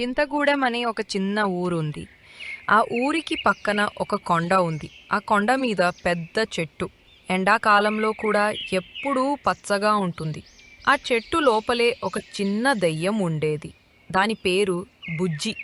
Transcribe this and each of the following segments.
చింతగూడెం అనే ఒక చిన్న ఊరుంది. ఆ ఊరికి పక్కన ఒక కొండ ఉంది. ఆ కొండ మీద పెద్ద చెట్టు. ఎండాకాలంలో కూడా ఎప్పుడూ పచ్చగా ఉంటుంది. ఆ చెట్టు లోపలే ఒక చిన్న దెయ్యం ఉండేది. దాని పేరు బుజ్జి.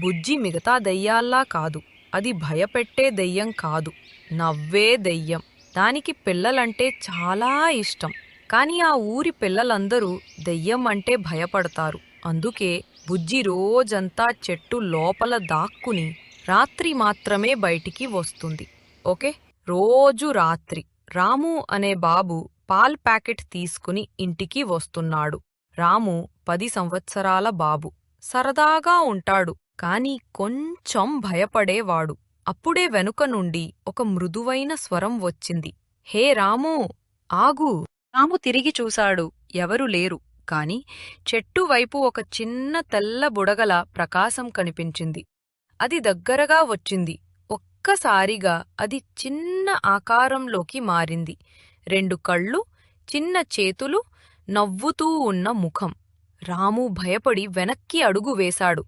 బుజ్జి మిగతా దెయ్యాల్లా కాదు. అది భయపెట్టే దెయ్యం కాదు. నవ్వే దెయ్యం. దానికి పిల్లలంటే చాలా ఇష్టం. కానీ ఆ ఊరి పిల్లలందరూ దెయ్యం అంటే భయపడతారు. అందుకే బుజ్జి రోజంతా చెట్టు లోపల దాక్కుని రాత్రి మాత్రమే బయటికి వస్తుంది. ఓకే? రోజు రాత్రి రాము అనే బాబు పాల్ ప్యాకెట్ తీసుకుని ఇంటికి వస్తున్నాడు. రాము పది సంవత్సరాల బాబు. సరదాగా ఉంటాడు కాని కొంచెం భయపడేవాడు. అప్పుడే వెనుక నుండి ఒక మృదువైన స్వరం వచ్చింది. హే రాము ఆగు. రాము తిరిగి చూశాడు ఎవరు లేరు. కాని చెట్టువైపు ఒక చిన్న తెల్ల బుడగల ప్రకాశం కనిపించింది. అది దగ్గరగా వచ్చింది. ఒక్కసారిగా అది చిన్న ఆకారంలోకి మారింది. రెండు కళ్ళు చిన్న చేతులు నవ్వుతూ ఉన్న ముఖం. రాము భయపడి వెనక్కి అడుగు వేశాడు.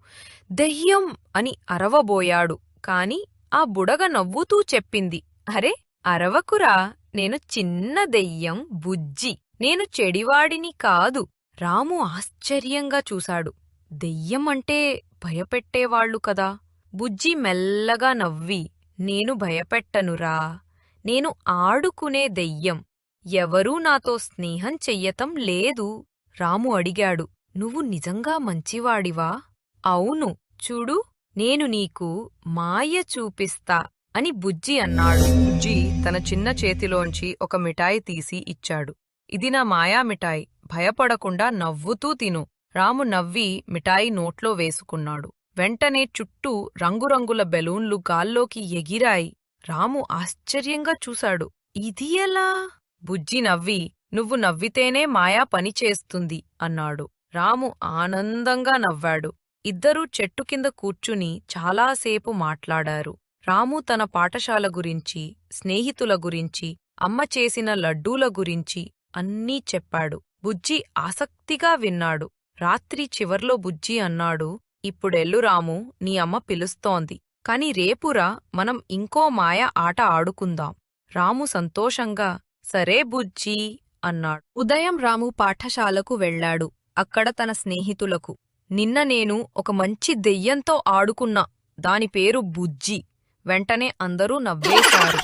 దెయ్యం! అని అరవబోయాడు. కాని ఆ బుడగ నవ్వుతూ చెప్పింది. అరే అరవకురా! నేను చిన్న దెయ్యం బుజ్జి. నేను చెడివాడిని కాదు. రాము ఆశ్చర్యంగా చూశాడు. దెయ్యం అంటే భయపెట్టేవాళ్ళు కదా. బుజ్జి మెల్లగా నవ్వి నేను భయపెట్టనురా. నేను ఆడుకునే దెయ్యం. ఎవరూ నాతో స్నేహం చెయ్యటం లేదు రాము అడిగాడు. నువ్వు నిజంగా మంచివాడివా? అవును చూడు నేను నీకు మాయ చూపిస్తా అని బుజ్జి అన్నాడు. బుజ్జి తన చిన్న చేతిలోంచి ఒక మిఠాయి తీసి ఇచ్చాడు. ఇది నా మాయా మిఠాయి. భయపడకుండా నవ్వుతూ తిను. రాము నవ్వి మిఠాయి నోట్లో వేసుకున్నాడు. వెంటనే చుట్టూ రంగురంగుల బెలూన్లు గాల్లోకి ఎగిరాయి. రాము ఆశ్చర్యంగా చూశాడు. ఇది ఎలా? బుజ్జి నవ్వి నువ్వు నవ్వితేనే మాయా పనిచేస్తుంది అన్నాడు. రాము ఆనందంగా నవ్వాడు. ఇద్దరూ చెట్టు కింద కూర్చుని చాలాసేపు మాట్లాడారు. రాము తన పాఠశాల గురించి స్నేహితుల గురించి అమ్మ చేసిన లడ్డూల గురించి అన్నీ చెప్పాడు. బుజ్జి ఆసక్తిగా విన్నాడు. రాత్రి చివర్లో బుజ్జి అన్నాడు ఇప్పుడెల్లు రాము నీ అమ్మ పిలుస్తోంది. కాని రేపురా మనం ఇంకో మాయ ఆట ఆడుకుందాం. రాము సంతోషంగా సరే బుజ్జీ అన్నాడు. ఉదయం రాము పాఠశాలకు వెళ్ళాడు అక్కడ తన స్నేహితులకు. నిన్న నేను ఒక మంచి దెయ్యంతో ఆడుకున్నా దాని పేరు బుజ్జి. వెంటనే అందరూ నవ్వేశారు.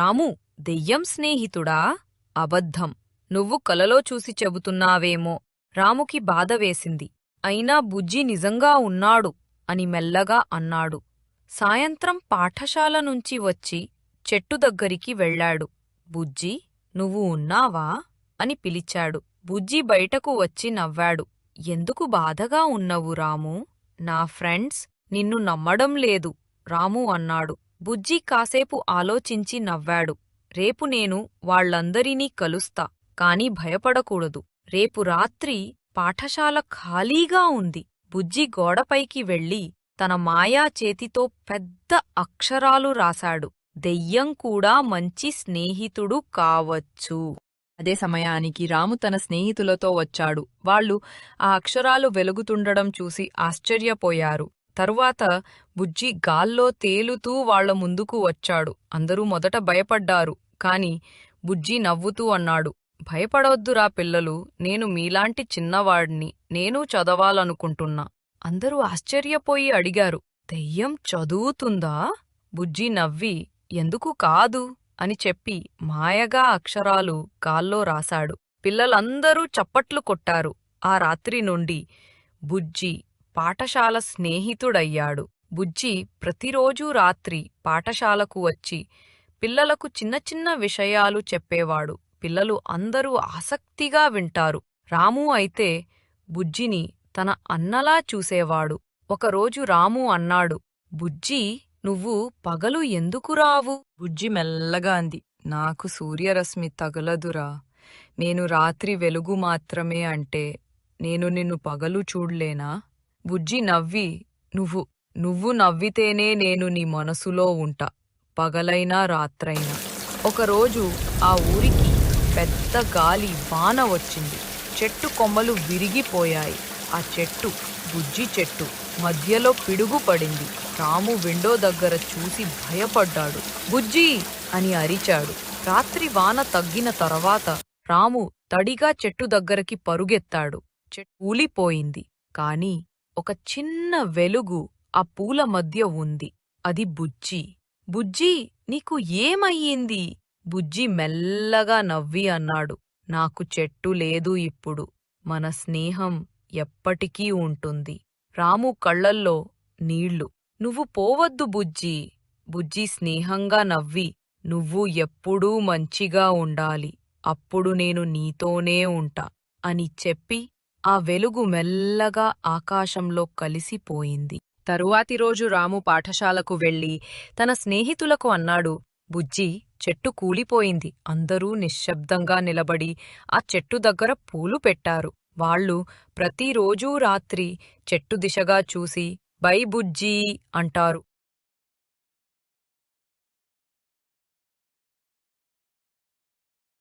రాము దెయ్యం స్నేహితుడా? అబద్ధం. నువ్వు కలలో చూసి చెబుతున్నావేమో. రాముకి బాధ వేసింది. అయినా బుజ్జి నిజంగా ఉన్నాడు అని మెల్లగా అన్నాడు. సాయంత్రం పాఠశాల నుంచి వచ్చి చెట్టు దగ్గరికి వెళ్ళాడు. బుజ్జి నువ్వు ఉన్నావా? అని పిలిచాడు. బుజ్జి బయటకు వచ్చి నవ్వాడు. ఎందుకు బాధగా ఉన్నవు రాము? నా ఫ్రెండ్స్ నిన్ను నమ్మడం లేదు రాము అన్నాడు. బుజ్జి కాసేపు ఆలోచించి నవ్వాడు. రేపు నేను వాళ్ళందరినీ కలుస్తా. కాని భయపడకూడదు. రేపు రాత్రి పాఠశాల ఖాళీగా ఉంది. బుజ్జి గోడపైకి వెళ్ళి తన మాయా చేతితో పెద్ద అక్షరాలు రాశాడు. దెయ్యం కూడా మంచి స్నేహితుడు కావచ్చు. అదే సమయానికి రాము తన స్నేహితులతో వచ్చాడు. వాళ్ళు ఆ అక్షరాలు వెలుగుతుండడం చూసి ఆశ్చర్యపోయారు. తరువాత బుజ్జి గాల్లో తేలుతూ వాళ్ళ ముందుకు వచ్చాడు. అందరూ మొదట భయపడ్డారు. కాని బుజ్జి నవ్వుతూ అన్నాడు. భయపడవద్దురా పిల్లలు నేను మీలాంటి చిన్నవాడిని నేనూ చదవాలనుకుంటున్నా. అందరూ ఆశ్చర్యపోయి అడిగారు. దెయ్యం చదువుతుందా బుజ్జి నవ్వి ఎందుకు కాదు అని చెప్పి మాయగా అక్షరాలు గాల్లో రాశాడు. పిల్లలందరూ చప్పట్లు కొట్టారు. ఆ రాత్రి నుండి బుజ్జి పాఠశాల స్నేహితుడయ్యాడు. బుజ్జి ప్రతిరోజూ రాత్రి పాఠశాలకు వచ్చి పిల్లలకు చిన్న చిన్న విషయాలు చెప్పేవాడు. పిల్లలు అందరూ ఆసక్తిగా వింటారు. రాము అయితే బుజ్జిని తన అన్నలా చూసేవాడు. ఒకరోజు రాము అన్నాడు బుజ్జి నువ్వు పగలు ఎందుకు రావు? బుజ్జి మెల్లగా అంది నాకు సూర్యరశ్మి తగలదురా. నేను రాత్రి వెలుగు మాత్రమే అంటే నేను నిన్ను పగలు చూడ్లేనా? బుజ్జి నవ్వి నువ్వు నువ్వు నవ్వితేనే నేను నీ మనసులో ఉంటా. పగలైనా రాత్రైనా. ఒకరోజు ఆ ఊరికి పెద్ద గాలి వాన వచ్చింది. చెట్టు కొమ్మలు విరిగిపోయాయి. ఆ చెట్టు బుజ్జి చెట్టు మధ్యలో పిడుగు పడింది. రాము విండో దగ్గర చూసి భయపడ్డాడు. బుజ్జి! అని అరిచాడు. రాత్రి వాన తగ్గిన తర్వాత రాము తడిగా చెట్టు దగ్గరకి పరుగెత్తాడు. చెట్టు కూలిపోయింది. కాని ఒక చిన్న వెలుగు ఆ పూల మధ్య ఉంది. అది బుజ్జి. బుజ్జి నీకు ఏమయ్యింది? బుజ్జి మెల్లగా నవ్వి అన్నాడు. నాకు చెట్టు లేదు ఇప్పుడు. మన స్నేహం ఎప్పటికీ ఉంటుంది. రాము కళ్ళల్లో నీళ్ళు. నువ్వు పోవద్దు బుజ్జి. బుజ్జి స్నేహంగా నవ్వి నువ్వు ఎప్పుడూ మంచిగా ఉండాలి. అప్పుడు నేను నీతోనే ఉంటా అని చెప్పి ఆ వెలుగు మెల్లగా ఆకాశంలో కలిసిపోయింది. తరువాతి రోజు రాము పాఠశాలకు వెళ్ళి తన స్నేహితులకు అన్నాడు బుజ్జి చెట్టు కూలిపోయింది. అందరూ నిశ్శబ్దంగా నిలబడి ఆ చెట్టు దగ్గర పూలు పెట్టారు. వాళ్ళు ప్రతిరోజూ రాత్రి చెట్టు దిశగా చూసి బై బుజ్జీ అంటారు.